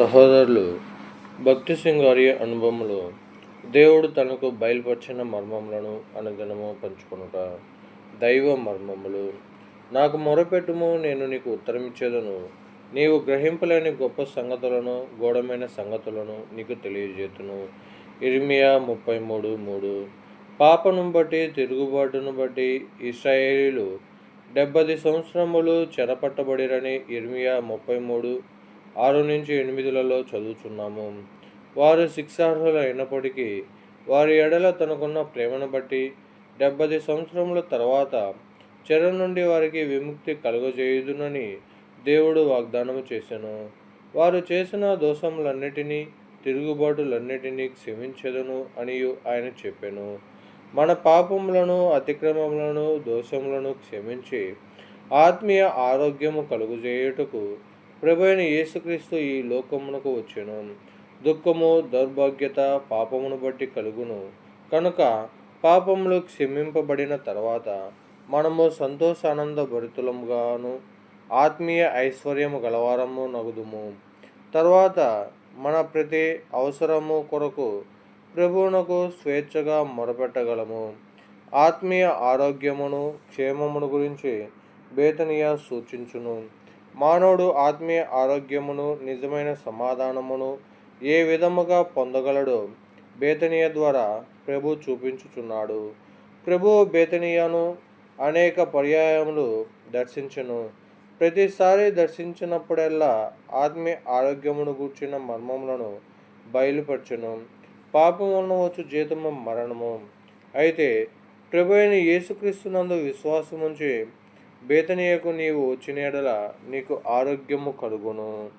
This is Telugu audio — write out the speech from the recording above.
సహోదరులు భక్తి సింగారి అనుభవంలో దేవుడు తనకు బయలుపరిచిన మర్మములను అనుదినము పంచుకొనుట. దైవ మర్మములు నాకు మొరపెట్టుము నేను నీకు ఉత్తరమిచ్చేదను. నీవు గ్రహింపలేని గొప్ప సంగతులను గోడమైన సంగతులను నీకు తెలియజేతును. ఇర్మియా ముప్పై మూడు. మూడు పాపను బట్టి తిరుగుబాటును బట్టి ఇస్రాయేలీలు డెబ్బది సంవత్సరములు చెరపట్టబడిరని ఇర్మియా ముప్పై మూడు ఆరు నుంచి ఎనిమిదిలలో చదువుచున్నాము. వారు శిక్షార్హులు అయినప్పటికీ వారి ఎడల తనకున్న ప్రేమను బట్టి డెబ్బది సంవత్సరముల తర్వాత చెర నుండి వారికి విముక్తి కలుగజేయుదునని దేవుడు వాగ్దానము చేశాను వారు చేసిన దోషములన్నిటినీ తిరుగుబాటులన్నిటినీ క్షమించెదను అని ఆయన చెప్పాను. మన పాపములను అతిక్రమములను దోషములను క్షమించి ఆత్మీయ ఆరోగ్యము కలుగుజేయుటకు ప్రభు యేసుక్రీస్తు ఈ లోకమునకు వచ్చెను. దుఃఖము దౌర్భాగ్యత పాపమును బట్టి కలుగును. కనుక పాపములు క్షమింపబడిన తర్వాత మనము సంతోషానంద భరితులముగాను ఆత్మీయ ఐశ్వర్యము గలవారము నగుదుము. తర్వాత మన ప్రతి అవసరము కొరకు ప్రభువునకు స్వేచ్ఛగా మొరపెట్టగలము. ఆత్మీయ ఆరోగ్యమును క్షేమమును గురించి బేతనియా సూచించును. మానవుడు ఆత్మీయ ఆరోగ్యమును నిజమైన సమాధానమును ఏ విధముగా పొందగలడో బేతనీయ ద్వారా ప్రభు చూపించుచున్నాడు. ప్రభు బేతనీయను అనేక పర్యాయములు దర్శించను. ప్రతిసారి దర్శించినప్పుడల్లా ఆత్మీయ ఆరోగ్యమును గూర్చిన మర్మములను బయలుపరచును. పాపములను వచ్చు జీతము మరణము. అయితే ప్రభు అయిన యేసుక్రీస్తునందు విశ్వాసముంచి బేతనీయకు నీవు వచ్చినెడల నీకు ఆరోగ్యము కలుగును.